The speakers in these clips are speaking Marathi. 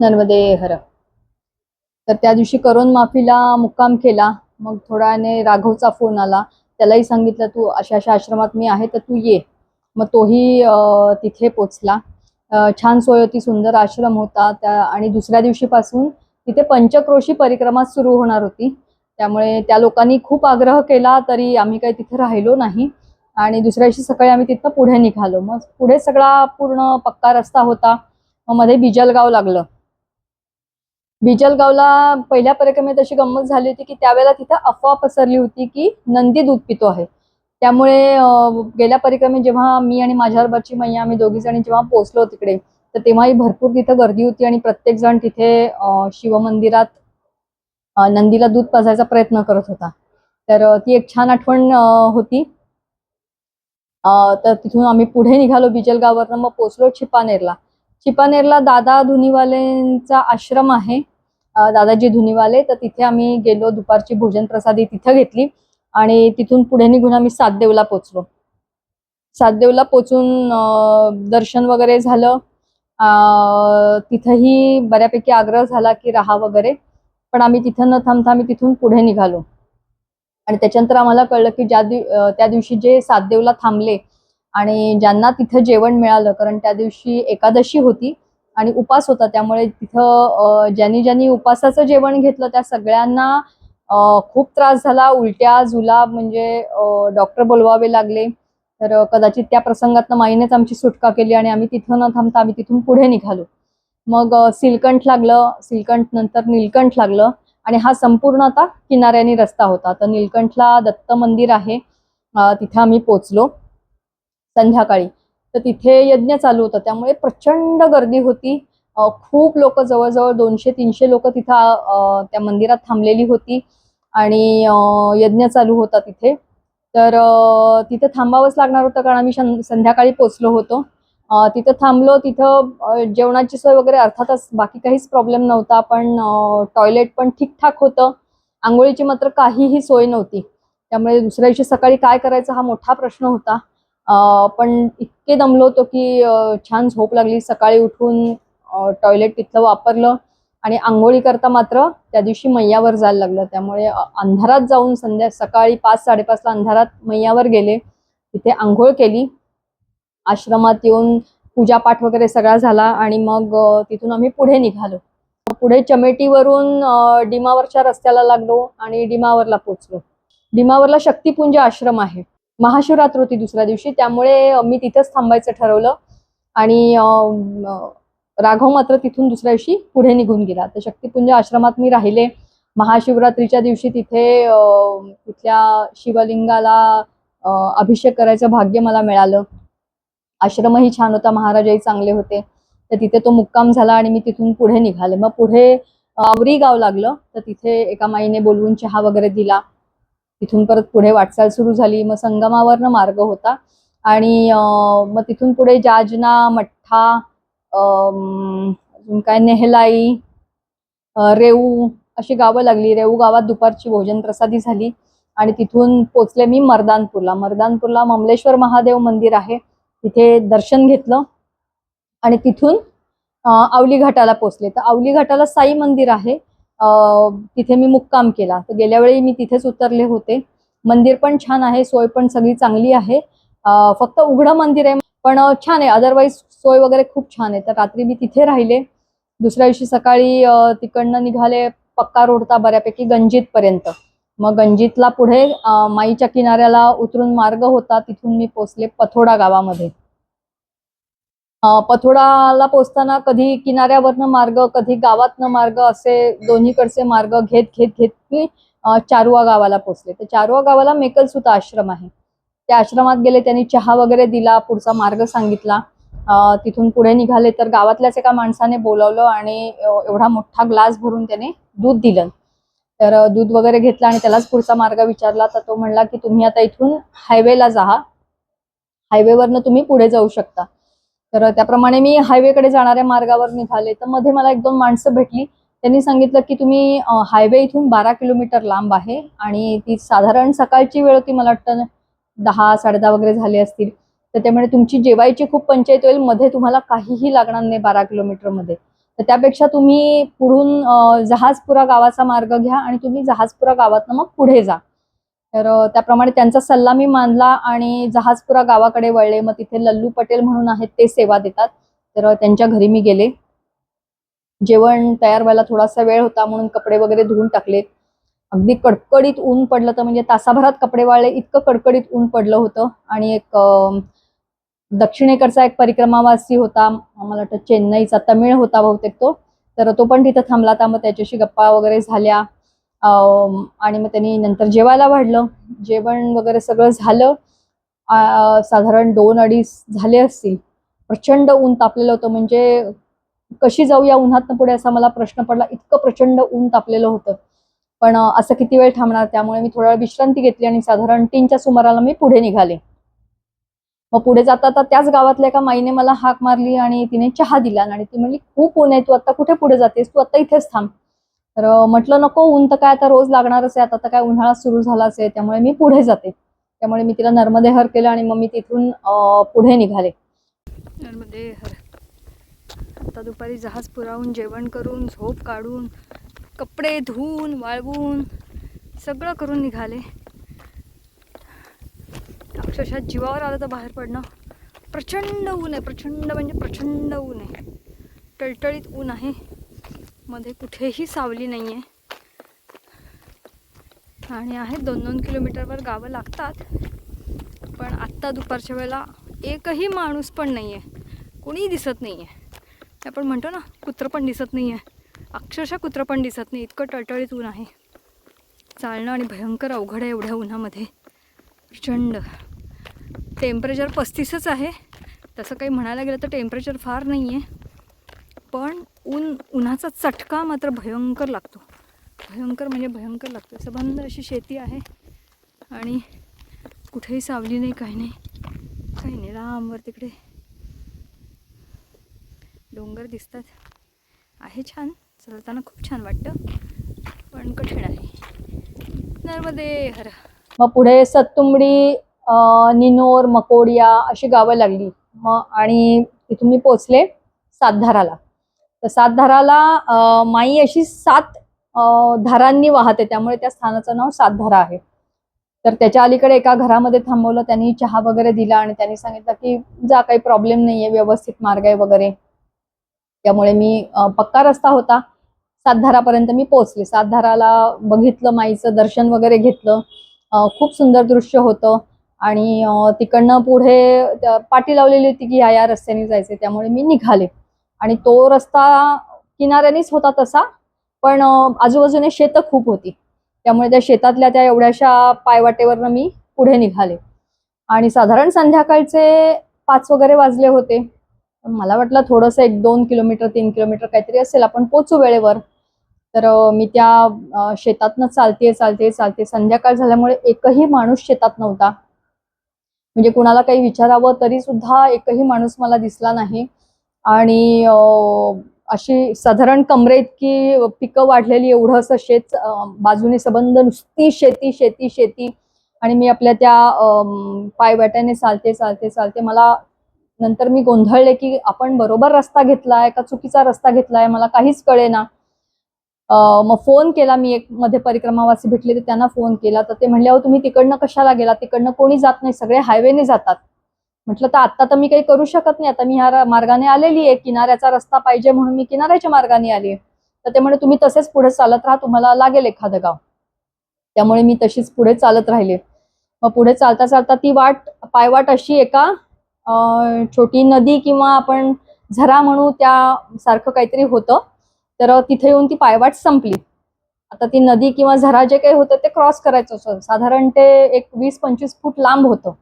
नर्मदे हर तर त्या दिवशी करोन माफीला मुक्काम केला. मग थोड्याने राघवचा फोन आला. त्यालाही सांगितलं तू अशा अशा आश्रमात मी आहे तर तू ये. मग तोही तिथे पोचला. छान सोय होती सुंदर आश्रम होता. त्या आणि दुसऱ्या दिवशीपासून तिथे पंचक्रोशी परिक्रमा सुरू होणार होती. त्यामुळे त्या लोकांनी खूप आग्रह केला तरी आम्ही काही तिथे राहिलो नाही. आणि दुसऱ्या दिवशी सकाळी आम्ही तिथं पुढे निघालो. मग पुढे सगळा पूर्ण पक्का रस्ता होता. मग मध्ये बिजलगाव लागलं. बिजलगावला पहिल्या परिक्रमेत अशी गंमत झाली होती की त्यावेळेला तिथे अफवा पसरली होती की नंदी दूध पितो आहे. त्यामुळे गेल्या परिक्रमेत जेव्हा मी आणि माझ्याबरोबरची मैया आम्ही दोघी जणी जेव्हा पोहोचलो तिकडे तर तेव्हाही भरपूर तिथं गर्दी होती आणि प्रत्येक जण तिथे शिवमंदिरात नंदीला दूध पाजायचा प्रयत्न करत होता. तर ती एक छान आठवण होती. तर तिथून आम्ही पुढे निघालो बिजलगाववरनं मग पोचलो छिपानेरला. चिपानेरला दादा धुनीवालेंचा आश्रम आहे. दादाजी धुनीवाले तर तिथे आम्ही गेलो दुपारची भोजन प्रसादी तिथं घेतली आणि तिथून पुढे निघून आम्ही सातदेवला पोचलो सातदेवला पोचून दर्शन वगैरे झालं. तिथंही बऱ्यापैकी आग्रह झाला की राहा वगैरे पण आम्ही तिथं न थांबता आम्ही तिथून पुढे निघालो. आणि त्याच्यानंतर आम्हाला कळलं की ज्या दिव त्या दिवशी जे सातदेवला थांबले आणि ज्यांना तिथं जेवण मिळालं कारण त्या दिवशी एकादशी होती आणि उपास होता त्यामुळे तिथं ज्यांनी ज्यांनी उपासाचं जेवण घेतलं त्या सगळ्यांना खूप त्रास झाला. उलट्या जुलाब म्हणजे डॉक्टर बोलवावे लागले. तर कदाचित त्या प्रसंगातनं माईनेच आमची सुटका केली आणि आम्ही तिथं न थांबता आम्ही तिथून पुढे निघालो. मग सिलकंठ लागलं. सिलकंठ नंतर नीलकंठ लागलं आणि हा संपूर्ण आता किनाऱ्याने रस्ता होता. तर नीलकंठला दत्त मंदिर आहे. तिथे आम्ही पोचलो. संध्याकाळी. तर तिथे यज्ञ चालू होता. त्यामुळे प्रचंड गर्दी होती. खूप लोक जवळजवळ दोनशे तीनशे लोक तिथं त्या मंदिरात थांबलेली होती. आणि यज्ञ चालू होता तिथे. तर तिथे थांबावंच लागणार होतं कारण आम्ही संध्याकाळी पोचलो होतो. तिथं थांबलो तिथं जेवणाची सोय वगैरे अर्थातच बाकी काहीच प्रॉब्लेम नव्हता पण टॉयलेट पण ठीकठाक होतं. आंघोळीची मात्र काहीही सोय नव्हती. त्यामुळे दुसऱ्या दिवशी सकाळी काय करायचं हा मोठा प्रश्न होता. पण इतके दमलो होतो की छान झोप लागली. सकाळी उठून टॉयलेट तिथलं वापरलं आणि आंघोळी करता मात्र त्या दिवशी मैयावर जायला लागलं. त्यामुळे अंधारात जाऊन संध्या सकाळी पाच साडेपाचला अंधारात मैयावर गेले. तिथे आंघोळ केली. आश्रमात येऊन पूजापाठ वगैरे सगळा झाला आणि मग तिथून आम्ही पुढे निघालो. पुढे चमेटीवरून डिमावरच्या रस्त्याला लागलो आणि डिमावरला पोचलो. डिमावरला शक्तिपुंज आश्रम आहे. महाशिवरात्र होती दुसऱ्या दिवशी. त्यामुळे मी तिथंच थांबायचं ठरवलं. आणि राघव मात्र तिथून दुसऱ्या दिवशी पुढे निघून गेला. तर शक्तिपुंज आश्रमात मी राहिले. महाशिवरात्रीच्या दिवशी तिथे तिथल्या शिवलिंगाला अभिषेक करायचं भाग्य मला मिळालं. आश्रमही छान होता महाराजही चांगले होते. तर तिथे तो मुक्काम झाला आणि मी तिथून पुढे निघाले. मग पुढे आवरी गाव लागलं. तर तिथे एका माईने बोलवून चहा वगैरे दिला. तिथून परत पुढे वाटचाल सुरू झाली. मग संगमावरनं मार्ग होता. आणि मग तिथून पुढे जाजना मठ्ठा अजून काय नेहलाई रेऊ अशी गावं लागली. रेऊ गावात दुपारची भोजन प्रसादी झाली. आणि तिथून पोचले मी मर्दानपूरला. मर्दानपूरला ममलेश्वर महादेव मंदिर आहे. तिथे दर्शन घेतलं. आणि तिथून अं, आवली घाटाला पोचले. तर आवली घाटाला साई मंदिर आहे. तिथे मी मुक्काम केला. तर गेल्या वेळी मी तिथेच उतरले होते. मंदिर पण छान आहे सोय पण सगळी चांगली आहे. फक्त उघडं मंदिर आहे पण छान आहे. अदरवाईज सोय वगैरे खूप छान आहे. तर रात्री मी तिथे राहिले. दुसऱ्या दिवशी सकाळी तिकडनं निघाले पक्का रोडता बऱ्यापैकी गंजीतपर्यंत मग गंजीतला पुढे माईच्या किनाऱ्याला उतरून मार्ग होता. तिथून मी पोचले पथोडा गावामध्ये. पथोडाला पोचताना कधी किनाऱ्यावरनं मार्ग कधी गावातनं मार्ग असे दोन्हीकडचे मार्ग घेत घेत घेत मी चारुआ चारुवा गावाला पोचले. तर चारुवा गावाला मेकलसुता आश्रम आहे. त्या आश्रमात गेले त्यांनी चहा वगैरे दिला पुढचा मार्ग सांगितला. तिथून पुढे निघाले तर गावातल्याच एका माणसाने बोलवलं आणि एवढा मोठा ग्लास भरून त्याने दूध दिलं. तर दूध वगैरे घेतलं आणि त्यालाच पुढचा मार्ग विचारला. तर तो म्हणला की तुम्ही आता इथून हायवेला जा. हायवेवरनं तुम्ही पुढे जाऊ शकता. तर त्याप्रमाणे मी हायवेकडे जाणाऱ्या मार्गावर निघाले. तर मध्ये मला एक दोन माणसं भेटली. त्यांनी सांगितलं की तुम्ही हायवे इथून बारा किलोमीटर लांब आहे आणि ती साधारण सकाळची वेळ होती मला वाटतं दहा साडेदहा वगैरे झाले असतील. तर त्यामुळे तुमची जेवायची खूप पंचायत होईल मध्ये तुम्हाला काहीही लागणार नाही बारा किलोमीटरमध्ये तर त्यापेक्षा तुम्ही पुढून जहाजपुरा गावाचा मार्ग घ्या आणि तुम्ही जहाजपुरा गावातनं मग पुढे जा. तर त्याप्रमाणे त्यांचा सल्ला मी मानला आणि जहाजपुरा गावाकडे वळले. मग तिथे लल्लू पटेल म्हणून आहेत ते सेवा देतात. तर त्यांच्या घरी मी गेले. जेवण तयार व्हायला थोडासा वेळ होता म्हणून कपडे वगैरे धुवून टाकले अगदी कडकडीत ऊन पडलं तर म्हणजे तासाभरात कपडे वाळले इतकं कडकडीत ऊन पडलं होतं. आणि एक दक्षिणेकडचा एक परिक्रमावासी होता मला वाटतं चेन्नईचा तमिळ होता बहुतेक तो. तर तो पण तिथं थांबला होता. मग त्याच्याशी गप्पा वगैरे झाल्या. आणि मग त्यांनी नंतर जेवायला वाढलं. जेवण वगैरे सगळं झालं. साधारण दोन अडीच झाले असतील. प्रचंड ऊन तापलेलं होतं. म्हणजे कशी जाऊ या उन्हातनं पुढे असा मला प्रश्न पडला. इतकं प्रचंड ऊन तापलेलं होतं. पण असं किती वेळ थांबणार? त्यामुळे मी थोडा वेळ विश्रांती घेतली आणि साधारण तीनच्या सुमाराला मी पुढे निघाले. मग पुढे जाता आता त्याच गावातल्या एका माईने मला हाक मारली आणि तिने चहा दिला. आणि ती म्हणली खूप ऊन आहे. तू आता कुठे पुढे जातेस? तू आता इथेच थांब. तर म्हटलं नको ऊन तर काय आता रोज लागणारच आहे आता तर काय उन्हाळा सुरू झालाच आहे त्यामुळे मी पुढे जाते. त्यामुळे मी तिला नर्मदे हर केलं आणि मग मी तिथून पुढे निघाले. नर्मदे हर आता दुपारी जहाज पुरावून जेवण करून झोप काढून कपडे धुवून वाळवून सगळं करून निघाले. अक्षरशः जीवावर आलं तर बाहेर पडणं. प्रचंड ऊन आहे प्रचंड म्हणजे प्रचंड ऊन आहे. टळटळीत ऊन आहे. मध्ये कुठेही सावली नाही आहे आणि आहेत दोन दोन किलोमीटरवर गावं लागतात. पण आत्ता दुपारच्या वेळेला एकही माणूस पण नाही आहे कोणीही दिसत नाही आहे आपण म्हणतो ना कुत्रं पण दिसत नाही आहे अक्षरशः कुत्रं पण दिसत नाही. इतकं टळटळीत ऊन आहे. चालणं आणि भयंकर अवघड आहे एवढ्या उन्हामध्ये. प्रचंड. टेम्परेचर पस्तीसच आहे. तसं काही म्हणायला गेलं तर टेम्परेचर फार नाही आहे पण ऊन उन्हाचा चटका मात्र भयंकर लागतो. भयंकर म्हणजे भयंकर लागतो. सबंध अशी शेती आहे. आणि कुठेही सावली नाही काही नाही. काही नाही. लांबवर तिकडे डोंगर दिसतात. आहे छान. चालताना खूप छान वाटतं. पण कठीण आहे. नर्मदे हर. मग पुढे सत्तुंबडी निनोर मकोडिया अशी गावं लागली. मग आणि तिथून मी पोचले सातधाराला. तर सातधाराला माई अशी सात धारांनी वाहते. त्यामुळे त्या स्थानाचं नाव सातधारा आहे. तर त्याच्या अलीकडे एका घरामध्ये थांबवलं त्यांनी चहा वगैरे दिला आणि त्यांनी सांगितलं की जा काही प्रॉब्लेम नाहीये व्यवस्थित मार्ग आहे वगैरे. त्यामुळे मी पक्का रस्ता होता. सातधारापर्यंत मी पोहोचले. सातधाराला बघितलं माईचं दर्शन वगैरे घेतलं. खूप सुंदर दृश्य होतं. आणि तिकडनं पुढे पाटी लावलेली होती की या या रस्त्याने जायचे त्यामुळे मी निघाले. आणि तो रस्ता किनाऱ्यानेच होता तसा पण आजूबाजूने शेतं खूप होती. त्यामुळे त्या शेतातल्या त्या एवढ्याशा पायवाटेवरनं मी पुढे निघाले. आणि साधारण संध्याकाळचे पाच वगैरे वाजले होते. मला वाटलं थोडंसं एक दोन किलोमीटर तीन किलोमीटर काहीतरी असेल आपण पोचू वेळेवर. तर मी त्या शेतातनं चालते चालते चालते संध्याकाळ झाल्यामुळे एकही माणूस शेतात नव्हता. म्हणजे कुणाला काही विचारावं तरी सुद्धा एकही माणूस मला दिसला नाही. आणि अशी साधारण कमरे इतकी पिकं वाढलेली एवढं असं शेत बाजूने सबंध नुसती शेती शेती शेती. आणि मी आपल्या त्या पायवाट्याने चालते चालते चालते मला नंतर मी गोंधळले की आपण बरोबर रस्ता घेतलाय का चुकीचा रस्ता घेतलाय मला काहीच कळेना. मग फोन केला मी एक मध्ये परिक्रमावासी भेटले तर त्यांना फोन केला. तर ते म्हणले अहो तुम्ही तिकडनं कशाला गेला? तिकडनं कोणी जात नाही. सगळे हायवेने जातात. म्हटलं तर आता तर मी काही करू शकत नाही. आता मी ह्या मार्गाने आलेली आहे. किनाऱ्याचा रस्ता पाहिजे म्हणून मी किनाऱ्याच्या मार्गाने आली आहे. तर ते म्हणे तुम्ही तसेच पुढे चालत राहा. तुम्हाला लागेल एखादं गाव. त्यामुळे मी तशीच पुढे चालत राहिले. मग पुढे चालता चालता ती वाट पायवाट अशी एका छोटी नदी किंवा आपण झरा म्हणू त्या सारखं काहीतरी होतं. तर तिथे येऊन ती पायवाट संपली. आता ती नदी किंवा झरा जे काही होतं ते क्रॉस करायचं होतं. साधारण ते एक वीस पंचवीस फूट लांब होतं.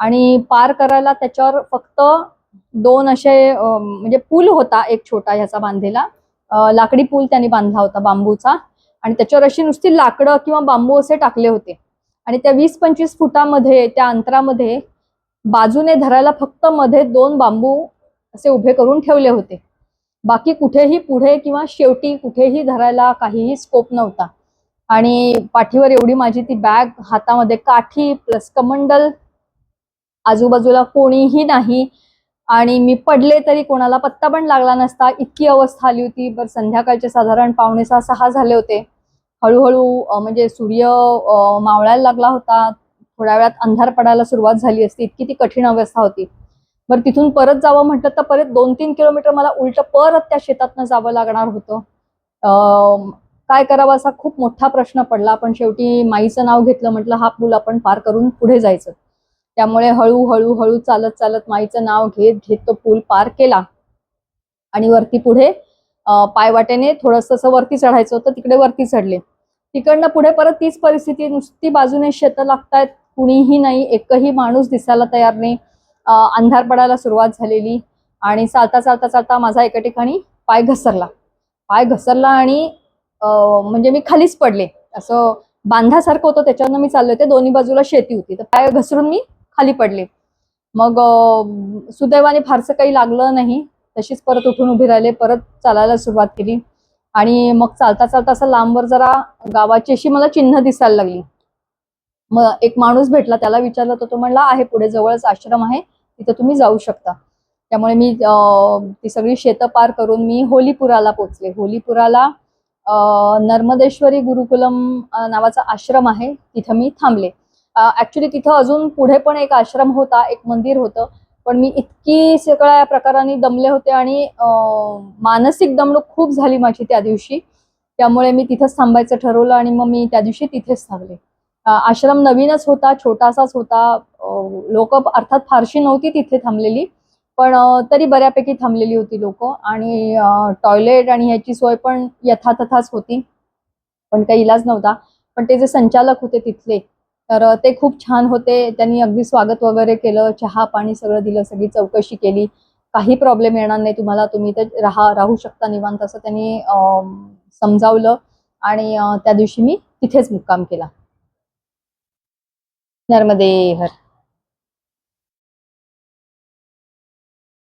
आणि पार करायला त्याच्यावर फक्त दोन असे म्हणजे पूल होता एक छोटा ह्याचा बांधलेला. लाकडी पूल त्यांनी बांधला होता बांबूचा. आणि त्याच्यावर अशी नुसती लाकडं किंवा बांबू असे टाकले होते. आणि त्या वीस पंचवीस फुटामध्ये त्या अंतरामध्ये बाजूने धरायला फक्त मध्ये दोन बांबू असे उभे करून ठेवले होते. बाकी कुठेही पुढे किंवा शेवटी कुठेही धरायला काहीही स्कोप नव्हता. आणि पाठीवर एवढी माझी ती बॅग हातामध्ये काठी प्लस कमंडल आजूबाजूला कोणीही नाही. आणि मी पडले तरी कोणाला पत्ता पण लागला नसता. इतकी अवस्था आली होती. बरं संध्याकाळचे साधारण पावणे सहा सहा झाले होते. हळूहळू म्हणजे सूर्य मावळायला लागला होता. थोड्या वेळात अंधार पडायला सुरुवात झाली असती. इतकी ती कठीण अवस्था होती. बरं तिथून परत जावं म्हटलं तर परत दोन तीन किलोमीटर मला उलट परत त्या शेतातनं जावं लागणार होतं. काय करावं असा खूप मोठा प्रश्न पडला. पण शेवटी माईचं नाव घेतलं म्हटलं हा पूल आपण पार करून पुढे जायचं. त्यामुळे हळूहळू हळू चालत चालत माईचं नाव घेत घेत तो पूल पार केला. आणि वरती पुढे अं, पायवाटेने थोडस असं वरती चढायचं होतं तिकडे वरती चढले. तिकडनं पुढे परत तीच परिस्थिती नुसती बाजूने शेतं लागतायत कुणीही नाही एकही माणूस दिसायला तयार नाही. अंधार पडायला सुरुवात झालेली आणि चालता चालता चालता माझा एका ठिकाणी पाय घसरला. पाय घसरला आणि म्हणजे मी खालीच पडले. असं बांधासारखं होतं त्याच्यावरनं मी चालले होते दोन्ही बाजूला शेती होती. तर पाय घसरून मी खाली पडले. मग सुदैवाने फारसं काही लागलं नाही. तशीच परत उठून उभी राहिले परत चालायला सुरुवात केली. आणि मग चालता चालता असं लांबवर जरा गावाची अशी मला चिन्ह दिसायला लागली. मग एक माणूस भेटला त्याला विचारलं तर तो म्हणला आहे पुढे जवळच आश्रम आहे. तिथे तुम्ही जाऊ शकता. त्यामुळे मी ती सगळी शेतं पार करून मी होलीपुराला पोचले होलीपुराला नर्मदेश्वरी गुरुकुलम नावाचा आश्रम आहे. तिथं मी थांबले. ऍक्च्युली तिथं अजून पुढे पण एक आश्रम होता एक मंदिर होतं. पण मी इतकी सगळ्या प्रकाराने दमले होते आणि मानसिक दमणूक खूप झाली माझी त्या दिवशी. त्यामुळे मी तिथंच थांबायचं ठरवलं आणि मग मी त्या दिवशी तिथेच थांबले. आश्रम नवीनच होता छोटासाच होता. लोक अर्थात फारशी नव्हती तिथे थांबलेली. पण तरी बऱ्यापैकी थांबलेली होती लोक. आणि टॉयलेट आणि ह्याची सोय पण यथातथाच होती. पण काही इलाज नव्हता. पण ते जे संचालक होते तिथले तर ते खूप छान होते. त्यांनी अगदी स्वागत वगैरे केलं चहा पाणी सगळं दिलं सगळी चौकशी केली. काही प्रॉब्लेम येणार नाही तुम्हाला तुम्ही ते राहा राहू शकता निवांत असं त्यांनी समजावलं. आणि त्या दिवशी मी तिथेच मुक्काम केला. नर्मदे हर